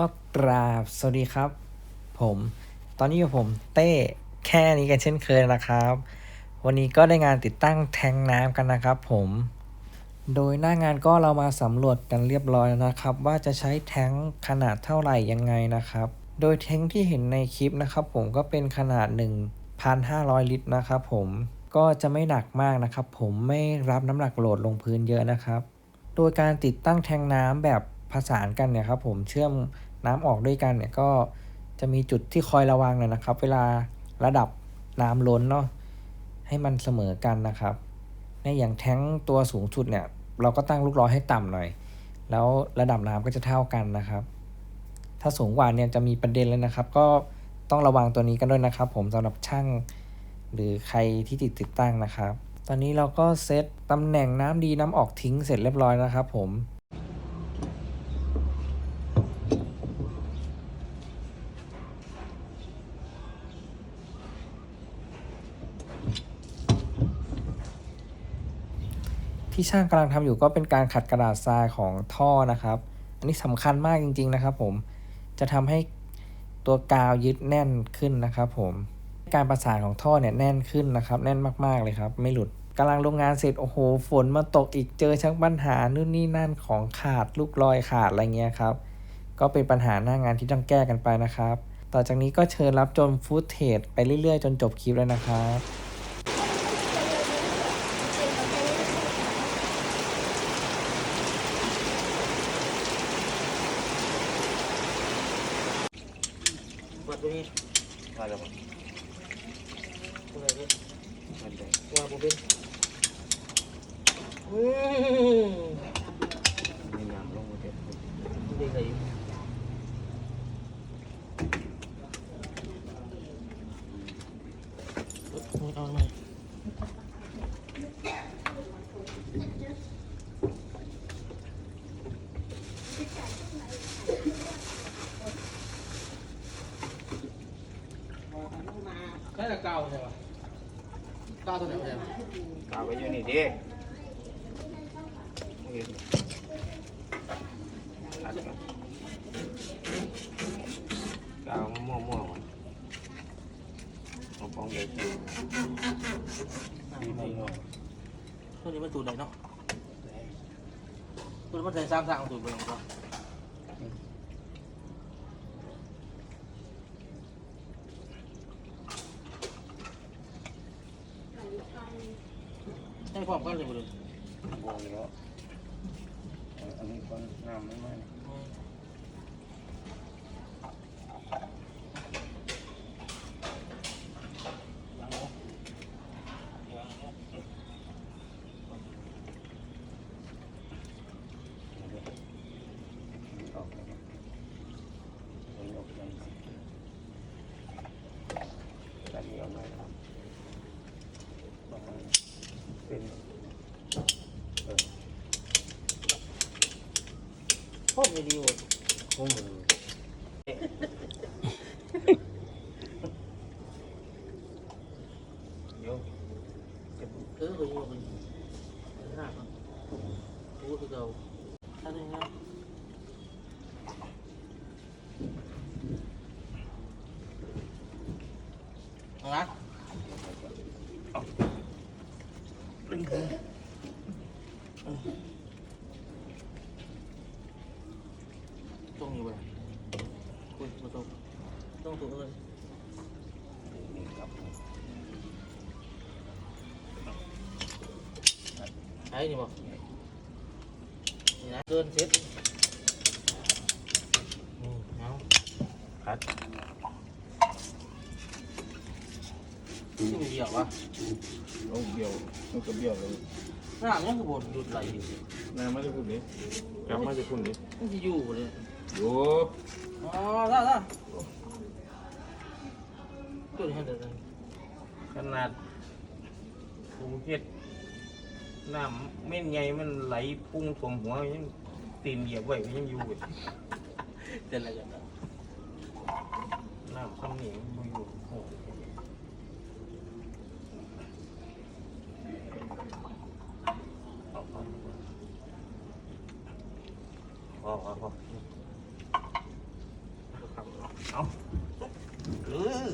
ก็กราบสวัสดีครับ ผม ตอนนี้อยู่ผมเต้แค่นี้กันเช่นเคยนะครับ วันนี้ก็ได้งานติดตั้งแทงน้ำกันนะครับผม โดยหน้างานก็เรามาสำรวจกันเรียบร้อยแล้วนะครับ ว่าจะใช้แทงขนาดเท่าไหร่ยังไงนะครับ โดยแทงที่เห็นในคลิปนะครับ ผมก็เป็นขนาด 1,500 ลิตรนะครับผมก็จะไม่หนักมากนะครับ ผมไม่รับน้ำหนักโหลดลงพื้นเยอะนะครับ โดยการติดตั้งแทงน้ำแบบผสานกันเนี่ยครับผมเชื่อม น้ำออกด้วยกันเนี่ยก็จะมีจุดที่คอยระวังเลยนะครับ เวลาระดับน้ำล้นเนาะให้มันเสมอกันนะครับในอย่างแท้งตัวสูงสุดเนี่ยเราก็ตั้งลูกล้อให้ต่ำหน่อย แล้วระดับน้ำก็จะเท่ากันนะครับ ถ้าสูงกว่าเนี่ยจะมีประเด็นเลยนะครับ ก็ต้องระวังตัวนี้กันด้วยนะครับ ผมสำหรับช่างหรือใครที่ติดติดตั้งนะครับ ตอนนี้เราก็เซตตำแหน่งน้ำดีน้ำออกทิ้งเสร็จเรียบร้อยแล้วครับ ผม ที่ช่างกำลังทำอยู่ก็เป็นการขัดกระดาษทรายของท่อนะครับ อันนี้สำคัญมากจริง ๆนะครับ ผมจะทำให้ตัวกาวยึดแน่นขึ้นนะครับผมการประสานของท่อเนี่ยแน่นขึ้นนะครับ แน่นมากๆเลยครับ ไม่หลุดกำลังลงงานเสร็จโอ้โหฝนมาตกอีกเจอชักปัญหานู่นนี่นั่นของขาดลูกรอยขาดอะไรเงี้ยครับ ก็เป็นปัญหาหน้างานที่ต้องแก้กันไปนะครับ ต่อจากนี้ก็เชิญรับชมฟุตเทจไปเรื่อยๆ จนจบคลิปเลยนะครับ วัดตรงนี้ มาแล้วครับ ตรงไหนเนี่ย มาเลย ว่าผมเป็นอืมมีน้ำลงมาเด็ดเด็กอะไรอยู่เอาหน่อยแค่แต่เก่าใช่ปะ เก่าตัวไหนใช่ปะกาวไปอยู่นี่ดินี่อัดก่อนกาวมั่วมั่วๆก่อนเอาปองใหญ่ขึ้นดีดีเนาะตัวนี้มันตูดไหนเนาะตูดมันใส่ซ้ำๆตูดเบิ่งเนาะให้ พร้อมกันเลยบ่ดูวงแล้วอันนี้คนน้ำไม่ไหมออกแล้วครับออกยังแต่นี้เอามาครับประมาณเป็นเออ พร้อมดีๆหมดข้อมือเดี๋ยวจะเออคือมันหน้ามันรู้คือเราท่านนี้นะเอาละตรงนี้ไปคุยมาตรงต้องถูกเลย นี่ครับ ใช่นี่บอกนี่นะเกิน เซ็ตอืมเอาคัดที่มีเดียววะเอาเบี้ยวมันก็เบี้ยวเลยหน้ามันคือบนหยุดไหลดิน้ำไม่ได้พูดดิกลับมาจะพูดดิมันจะอยู่เลยโย่อ๋อได้ได้ ตัวนี้ให้เดินขนาดภูเก็ตน้ำเม่นใหญ่มันไหลพุ่งสวมหัวยังตีนเหยียบไว้ยังอยู่เลยเดินอะไรกันน้ำซ้ำนี่มันอยู่โอ้โหเอาเอาพอพอพอ เอาเออ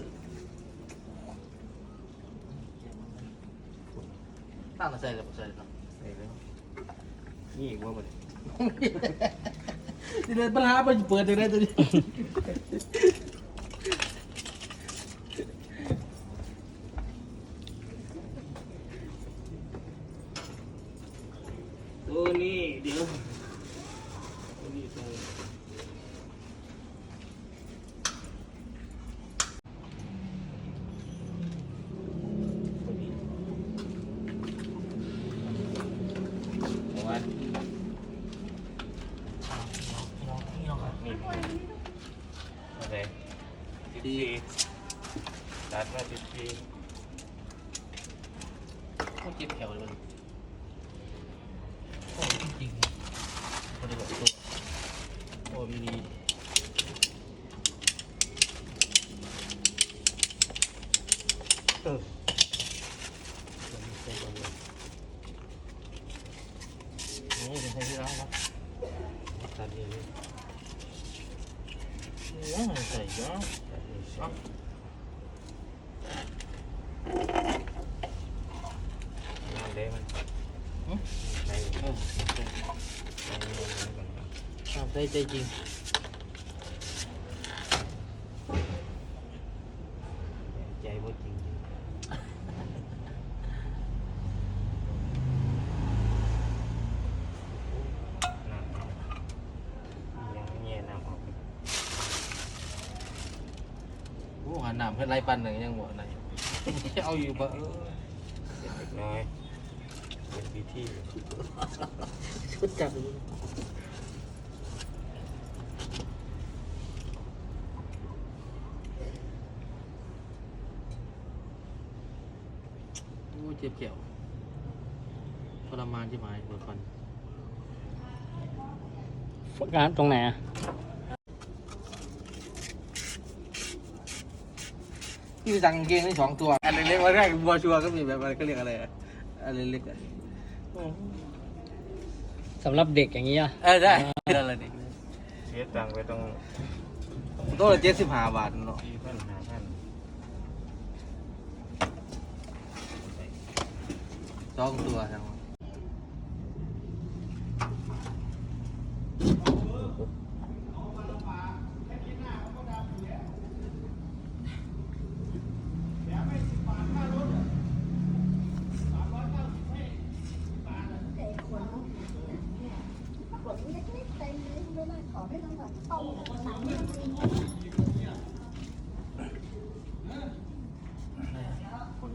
ตั้งแต่ใส่เลยใส่เลยใส่แล้วนี่อีกว่ามันทีเดียวปัญหาไปเปิดเลยตัวนี้ ตัวนี้เดี๋ยวตัวนี้ใส่ตัวนี้เอาไว้นี่อะไร สิบสี่ตัดมาสิบสี่เขาเจ็บแขวเลยโอ้จริงๆคนเดียวกับตัวโอ้มีดีเออนี่เป็นใครที่ร้านครับตัดเองเลยโอ้ใส่เยอะตัดเองเอา น้ำเด้มันใส่เออใส่ลงไปก่อนครับทำได้ใจจริง ใจว่าจริงน้ำเอายังแย่น้ำออก โอ้หั นหนามเพื่อนไรปันหนึ่งยังหมดไหนเอาอยู่ปะเออเล็กน้อยเป็นพิธีชุดจับโอ้เจ็บเกี่ยวทรมานที่หมายปวดฟันร้านตรงไหนอะ พี่สั่งกางเกงได้สองตัว อันเล็กๆวันแรกบัวชัวก็มีแบบอะไรก็เรียกอะไรอะอันเล็กๆอะสำหรับเด็กอย่างนี้อะเออได้อะไรเด็กเสียตังค์ไปต้องตัวละเจ็ดสิบห้าบาทเนาะสี่พันห้าพันสองตัวทั้ง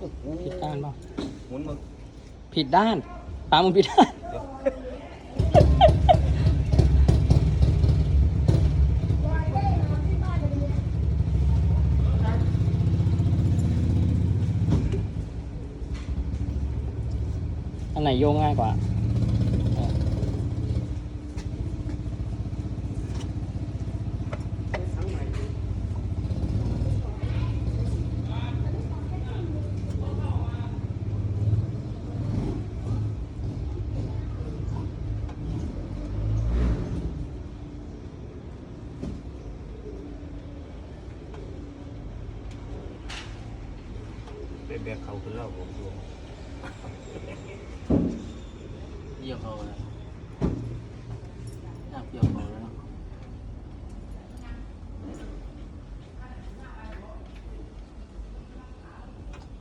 ผิดด้านเปล่าหมุนมึงผิดด้านปามึงผิดด้าน อันไหนโยงง่ายกว่า บกเขาขึ้นแล้วผมดูเยี่ยมเขาเลยน่าเปรี้ยวเขาแล้วเนาะ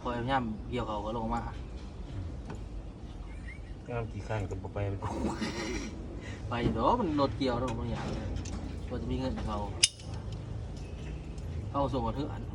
คอยย่ำเกี่ยวเขาก็ลงมางามกี่ขั้นกับไปมันไปอยู่เด้อมันรถเกี่ยวเนาะบางอย่างเลยว่าจะมีเงินเขาเขาส่งมาเถอะอัน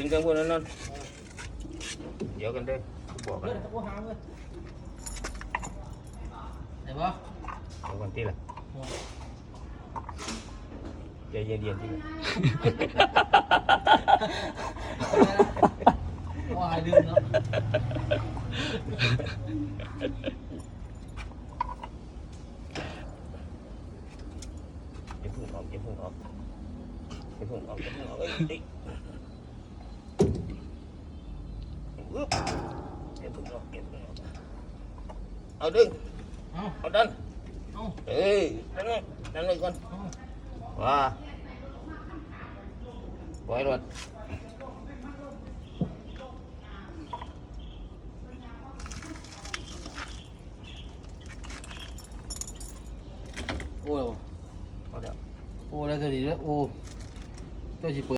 ดึงกันพวกนั้นนั่นเดี๋ยวกันเด้อบอกกันเฮ้ยตะกูหาเว้ยเห็นปะเอากันที่ละใจเย็นๆที่ละว่าหายลืมเนาะ อย่าเพุ่งออกอย่าเพุ่งออกอย่าเพุ่งออกอย่าเพุ่งออกเอ้ยเอ้ยอึ๊บอย่า เพุ่งออกอย่าเพุ่งออกเอาดึง เอาเอาดันเอาเอ้ยดันเลยดันเลยก่อนเอาว่าปล่อยรถโอ้ยเอาเดี๋ยวโอ้แล้วก็ดีแล้วโอ้เจ้าสิเปิด